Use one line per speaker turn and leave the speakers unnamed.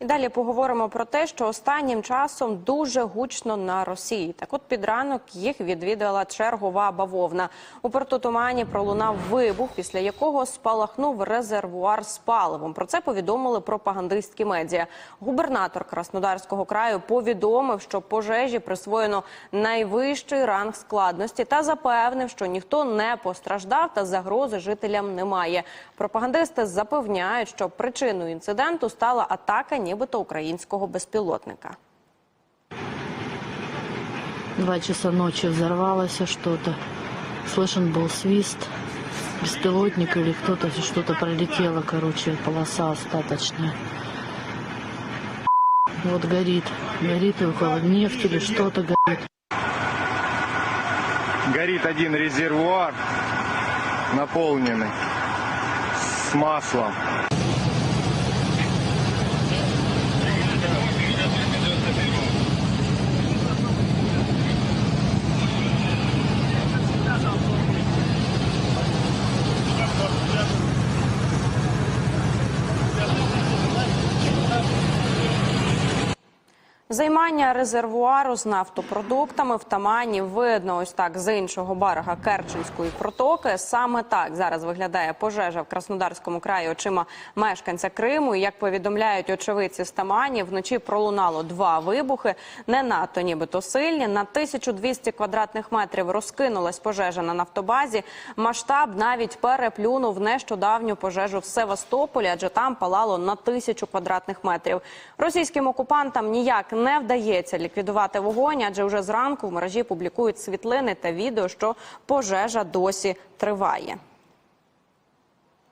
І далі поговоримо про те, що останнім часом дуже гучно на Росії. Так, от під ранок їх відвідала чергова бавовна. У порту Тумані пролунав вибух, після якого спалахнув резервуар з паливом. Про це повідомили пропагандистські медіа. Губернатор Краснодарського краю повідомив, що пожежі присвоєно найвищий ранг складності та запевнив, що ніхто не постраждав та загрози жителям немає. Пропагандисти запевняють, що причиною інциденту стала атака, нібито українського безпілотника.
Два часа ночи взорвалось что-то. Слышен был свист. Беспилотник или кто-то что-то пролетело, короче, полоса остаточная. Вот горит. Горит и около нефти или что-то горит.
горит один резервуар наполненный с маслом.
Займання резервуару з нафтопродуктами в Тамані видно ось так з іншого берега Керченської протоки. Саме так зараз виглядає пожежа в Краснодарському краї очима мешканця Криму. І як повідомляють очевидці з Тамані, вночі пролунало два вибухи, не надто нібито сильні. На 1200 квадратних метрів розкинулась пожежа на нафтобазі. Масштаб навіть переплюнув нещодавню пожежу в Севастополі, адже там палало на тисячу квадратних метрів. Російським окупантам ніяк не вдається ліквідувати вогонь, адже вже зранку в мережі публікують світлини та відео, що пожежа досі триває.